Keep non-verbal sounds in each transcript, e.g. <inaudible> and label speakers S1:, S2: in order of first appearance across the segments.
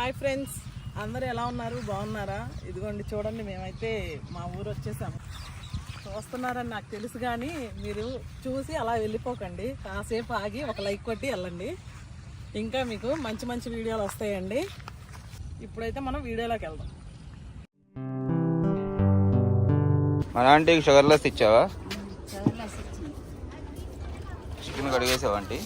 S1: Hi friends. అందరు ఎలా ఉన్నారు? బాగున్నారా? ఇదిగోండి చూడండి మేమైతే మా ఊరు వచ్చేసాము. చూస్తున్నారని నాకు తెలుసు కానీ మీరు చూసి అలా వెళ్ళిపోకండి. కాసేపు ఆగి ఒక లైక్ కొట్టి వెళ్ళండి. ఇంకా మీకు మంచి మంచి వీడియోలు వస్తాయండి. ఇప్పుడైతే మనం వీడియోలోకి వెళ్దాం.
S2: మన ఆంటీకి షుగర్ లెస్ ఇచ్చావా? చికెన్ కడిగేసావా ఆంటీ?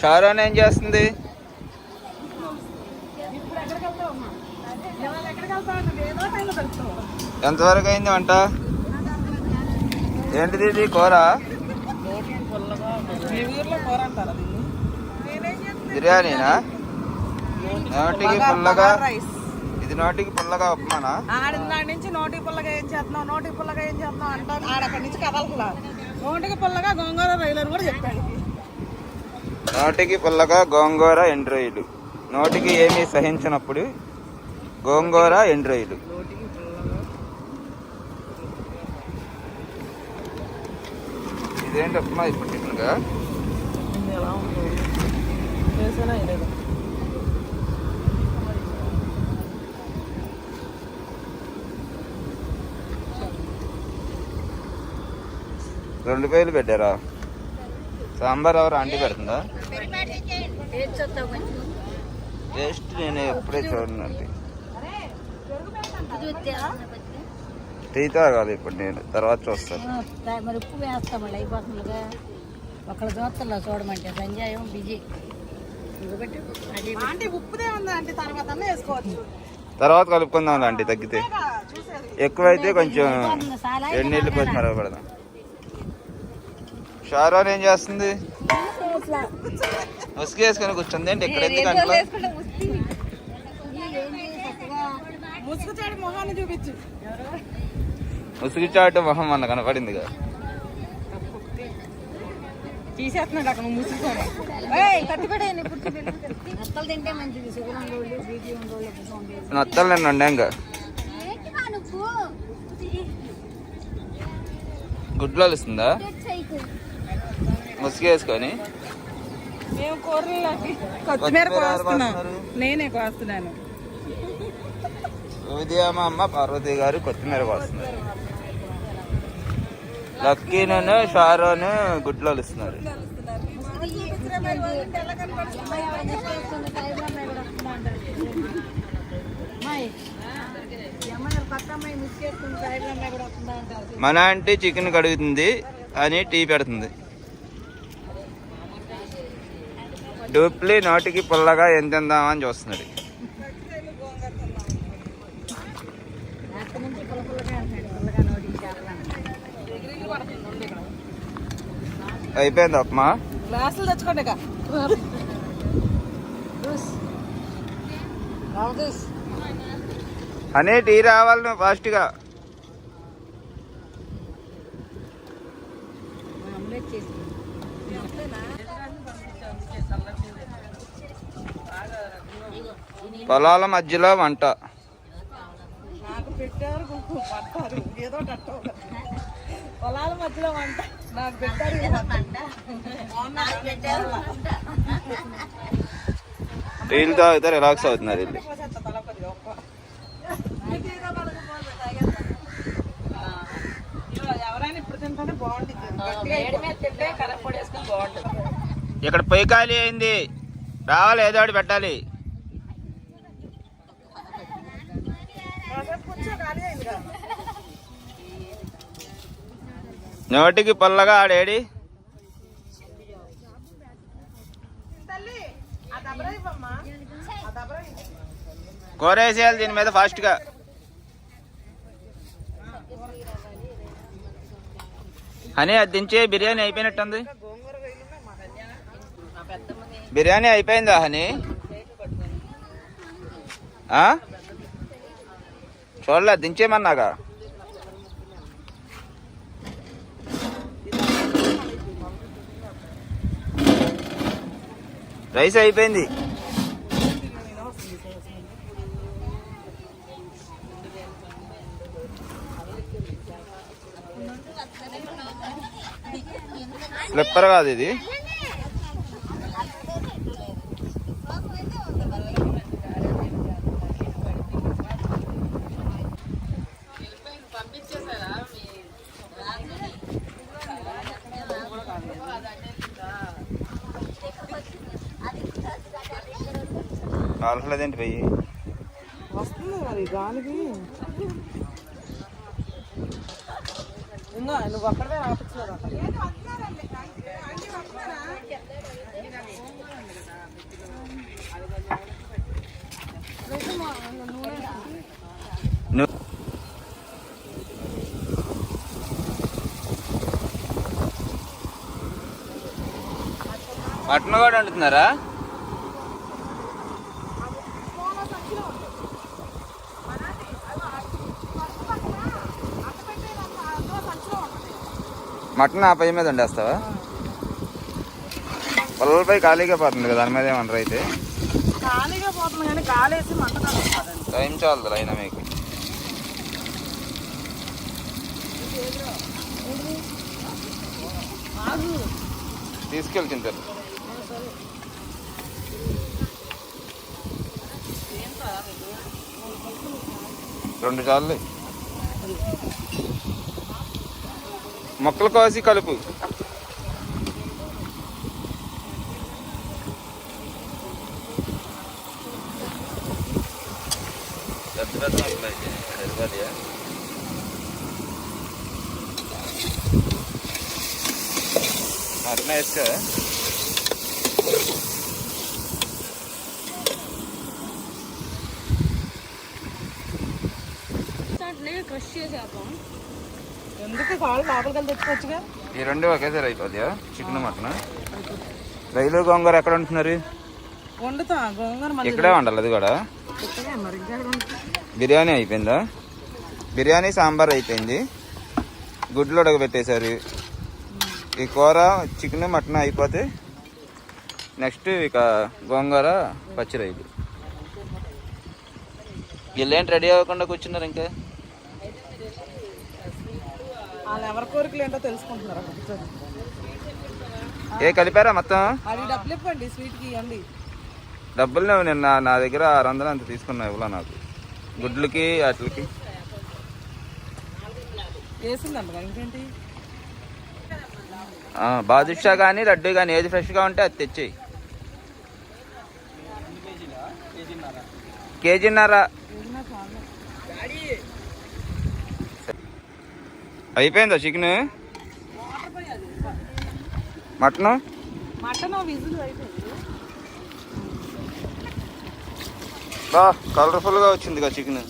S2: షారోన్ ఏం చేస్తుంది? ఎంతవరకు అయింది వంట? ఏంటిది ఇది కూర? బిర్యానీనా? నోటికి పుల్లగా ఇది నోటికి పుల్లగా ఉప్మానా?
S1: నుంచి నోటి పుల్లగా ఏం చేస్తున్నావు నోటి పుల్లగా ఏం చేస్తున్నావు అంటాను ఆడక్కడి నుంచి కదలకలా నోటికి పుల్లగా గోంగూర రైలు కూడా చెప్పాడు.
S2: నోటికి పుల్లగా గోంగూర ఎండ్రాయిలు నోటికి ఏమీ సహించినప్పుడు గోంగూర ఎండ్రాయిలు ఇదేంటి ఉప్మా ఇప్పుడు టిఫిన్గా
S1: ఇది
S2: రెండు పేర్లు పెట్టారా? సాంబార్ ఎవరు ఆంటీ పెడుతుందా? టేస్ట్ నేను ఎప్పుడే చూడనండి టీ తాగాలి ఇప్పుడు నేను తర్వాత చూస్తాను
S3: మరి ఉప్పు వేస్తాం మళ్ళీ అయిపోతుందిగా. ఒకళ్ళు చూస్తలా చూడమంటే సంజయం బిజీ.
S1: ఉప్పుదే ఉందా ఆంటీ తర్వాత వేసుకోవచ్చు.
S2: తర్వాత కలుపుకుందాం ఆంటీ తగ్గితే. ఎక్కువైతే కొంచెం ఎన్నీళ్ళు పోసి మరగబెడదాం. షారోన్ ఏం చేస్తుంది? <laughs> ముసుగు వేసుకొని కూర్చుంది. ఏంటి ఇక్కడ ఎందుకు అంట్లో
S1: ముసుగు.
S2: చాటు మొహం అన్న కనపడింది కదా
S1: తీసేస్తున్నాడు అక్కడ
S2: నత్తలు నేను వండాంగా. గుడ్లు వస్తుందా ముసుగు వేసుకొని
S1: మేము కూరలకి కొత్తిమీర కోస్తున్నాం? నేనే కోస్తున్నాను.
S2: ఉదయం అమ్మ పార్వతి గారు కొత్తిమీర కోస్తున్నారు. లక్కీను షారోను గుడ్లు
S3: అంటారు.
S2: మన ఆంటీ చికెన్ కడుగుతుంది అని టీ పెడుతుంది. డూప్లీ నోటికి పుల్లగా ఏం తిందామని చూస్తున్నాడు. అయిపోయింది ఉప్మా
S1: గ్లాసులు తెచ్చుకోండి
S2: అనే టీ రావాలి నువ్వు ఫాస్ట్గా
S3: మా అమ్మాయి చేసి
S2: పొలాల మధ్యలో వంట.
S1: పొలాల మధ్యలో వంట. నాకు పెట్టారు ఇది వంట. అవును, నాకు పెట్టారు
S2: టీలు తాగితే రిలాక్స్ అవుతున్నారు వీళ్ళు ఇక్కడ పొయ్యి ఖాళీ అయింది. రావాలి ఏదో ఒకటి పెట్టాలి. నోటికి పుల్లగా ఆడేడి?
S1: తల్లి ఆ దబరా ఇవ్వమ్మా. ఆ దబరా ఇవ్వు.
S2: కూర వేసేయాలి దీని మీద ఫాస్ట్గా. అని అది దించే బిర్యానీ అయిపోయినట్టుంది. బిర్యానీ అయిపోయిందా హనీ? చూడలే దించేమన్నాగా రైస్ అయిపోయింది. స్లిప్పర్ కాదు ఇది. కాల్చలేదేంటి పోయి
S1: వస్తుంది మరి గాలికి. నువ్వు అక్కడే
S2: నువ్వు మటన్ కూడా వండుతున్నారా? మటన్ ఆ పై మీద వండేస్తావా? పొలాలపై ఖాళీగా పోతుంది కదా దాని మీద ఏమన్నారు అయితే?
S1: ఖాళీగా పోతుంది కానీ
S2: టైం చాలదు అయినా మీకు.
S1: ఆగు
S2: తీసుకెళ్ళి తింటారు. రెండు చాలు మొక్కలు కోసి కలుపు పెద్ద పెద్ద మొక్కలు అయితే సరిపోతాయా మరణ వేసుకో
S3: క్రష్ చేసేద్దాం
S1: ఎందుకు కాళ్ళు లోపలికి వెళ్ళి తెచ్చుకోవచ్చుగా?
S2: ఈ రెండు ఒకేసారి అయిపోతాయా చికెన్ మటన్? రైలు గోంగూర ఎక్కడ ఉంటున్నారు
S1: వండుతా గోంగూర
S2: ఇక్కడే వండాలి అది కూడా. బిర్యానీ అయిపోయిందా? బిర్యానీ సాంబార్ అయిపోయింది. గుడ్లు ఉడకబెట్టేశారు. ఈ కూర చికెన్ మటన్ అయిపోతే నెక్స్ట్ ఇక గోంగూర పచ్చి రైలు వీళ్ళేంటి రెడీ అవ్వకుండా కూర్చున్నారు ఇంకా?
S1: వాళ్ళు ఎవరి కోరికలు ఏంటో తెలుసుకుంటున్నారు.
S2: ఏ కలిపారా మొత్తం?
S1: అది డబ్బులు ఇవ్వండి స్వీట్కి ఇవ్వండి.
S2: డబ్బులు లేవు నిన్న నా దగ్గర ఆరు వందలు అంత తీసుకున్నా ఇవ్వలా నాకు. గుడ్లకి వాటికి.
S1: ఇంకేంటి?
S2: బాదుషా కానీ లడ్డు కానీ ఏది ఫ్రెష్గా ఉంటే అది తెచ్చేయి. కేజీన్నర. అయిపోయిందా చికెన్? మటన్? బా కలర్ఫుల్గా వచ్చింది కదా చికెన్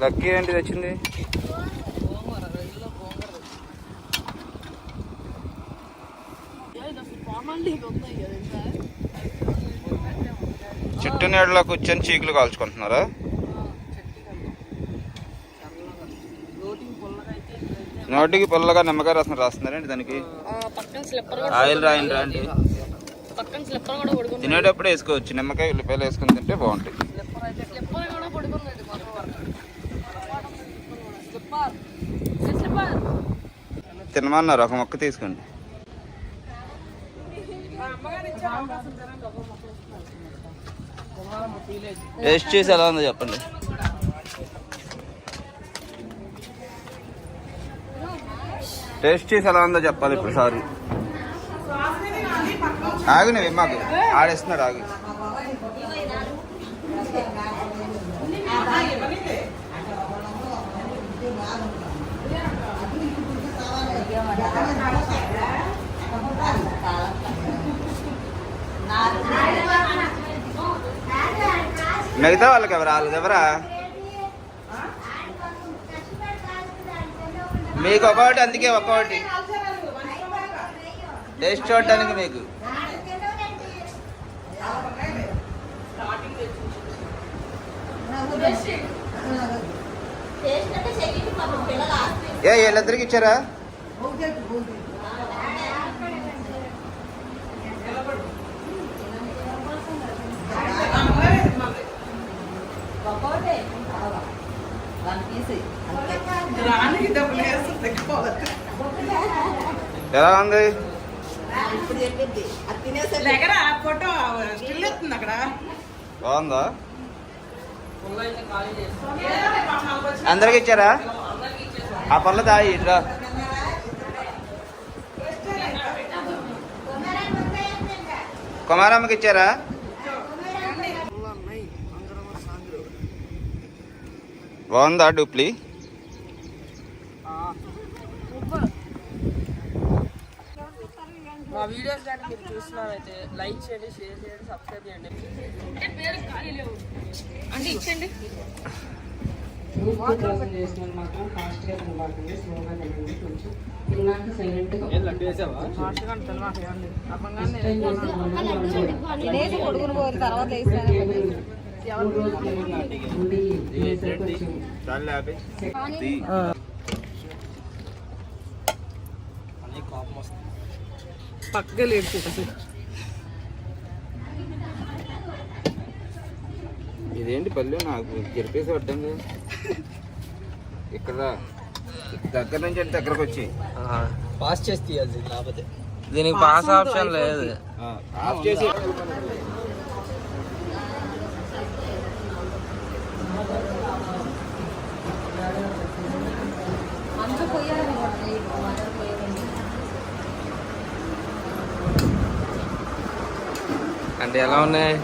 S2: లక్కీ ఏంటి తెచ్చింది? చుట్టూ నీడలో కూర్చొని చీకులు కాల్చుకుంటున్నారా
S1: లోటింగ్ పుల్లగా అయితే ఇక్కడైతే
S2: నోటికి పుల్లగా నిమ్మకాయ రసం రాస్తున్నారండి దానికి.
S3: పక్కన స్లిప్పర్
S2: ఆయిల్ రాయండి రాండి.
S3: పక్కన స్లిప్పర్ కూడా పడుకుంది.
S2: తినేటప్పుడు వేసుకోవచ్చు. నిమ్మకాయ ఉల్లిపాయలు వేసుకుని తింటే బాగుంటాయి.
S3: స్లిప్పర్ కూడా పడుకున్నది స్లిప్పర్. స్లిప్పర్?
S2: తినమన్నారు ఒక మొక్క తీసుకోండి. టేస్ట్ చేసి ఎలా ఉందో చెప్పండి. టేస్ట్ చేసి ఎలా ఉందో చెప్పాలి ఇప్పుడు సారీ. ఆగు నువ్వు మాకు ఆడేస్తున్నాడు ఆగు. మిగతా వాళ్ళకి ఎవరు వాళ్ళకి ఎవరా? మీకు ఒకటి అందుకే ఒకటి. టేస్ట్ చూడటానికి మీకు. ఏ వీళ్ళిద్దరికి ఇచ్చారా? ఎలా ఉంది? బాగుందా? అందరికి ఇచ్చారా? ఆ పనులు దాయి ఇట్రా కుమారమ్మకి ఇచ్చారా? బాగుందా డూప్లీ?
S4: వీడియోస్ కానీ మీరు చూస్తున్నారైతే లైక్ చేయండి షేర్ చేయండి సబ్స్క్రైబ్ చేయండి. అంటే ఇచ్చండి
S5: చేసిన మాత్రం ఫాస్ట్గా కనబడుతుంది స్లోగా తినండి కొంచెం తిన్నాక సైలెంట్గా
S1: తినేసి కొడుకుని పోయిన తర్వాత
S5: ఉండి కొంచెం
S1: పక్కగా లేడు అసలు
S2: ఇదేంటి పల్లె? నాకు జరిపేసి పడ్డాం కదా ఇక్కడ దగ్గర నుంచి అంటే దగ్గరకు వచ్చి.
S4: పాస్ చేసి తీయాలి లేకపోతే. దీనికి పాస్ ఆప్షన్ లేదు.
S2: ఆఫ్ చేసి
S3: అంత పోయాలని అందరూ పోయాలని
S4: అంటే ఎలా ఉన్నాయి?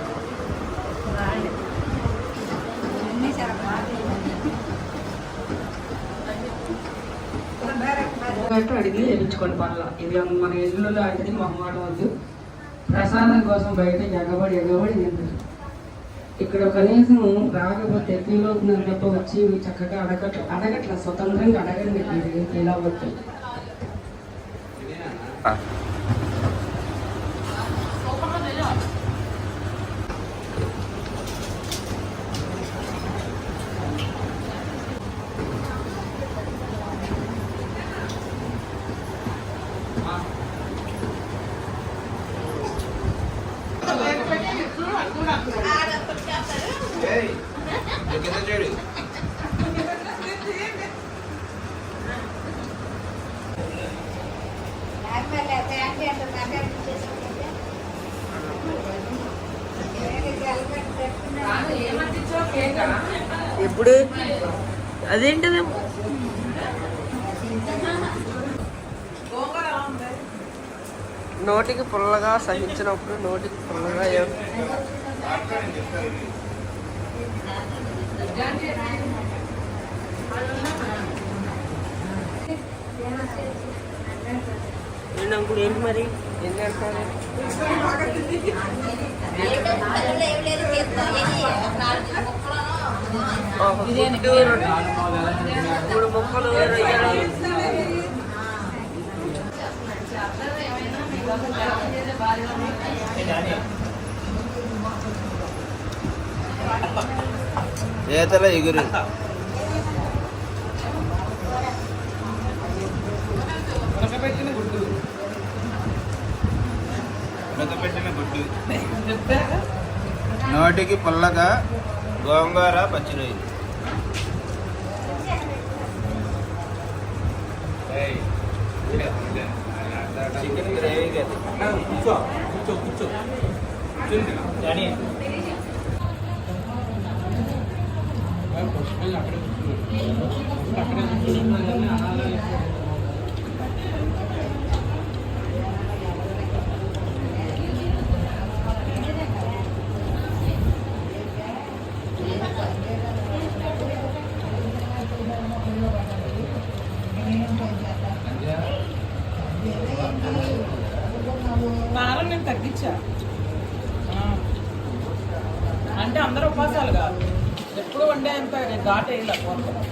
S5: కరెక్ట్ అడిగి వేయించుకోండి పనులు. ఇది మన ఇళ్ళలో అడిగి మొహమాట వద్దు. ప్రసాదం కోసం బయట ఎగబడి ఎగబడి నింపారు ఇక్కడ కనీసం రాకపోతే ఫీల్ అవుతుందని తప్ప వచ్చి చక్కగా అడగట అడగట్ల స్వతంత్రంగా అడగండి. మీరు ఫీల్
S4: ఎప్పుడు? అదేంటిది నోటికి పుల్లగా సహించినప్పుడు నోటికి పుల్లగా ఏ- ఏంటి మరి? ఏంటి మరి ఏం చేస్తారు ఒక గుడ్డు, రెండు- మూడు ముక్కలు
S2: ఎగురు. గుడ్డు నోటికి పుల్లగా గోంగూర పచ్చిరొయ్యలు చికెన్ గ్రేవీ కూర్చో కూర్చో కూర్చో కూర్చో
S1: కారం నేను తగ్గించా ఆ. అంటే అందరూ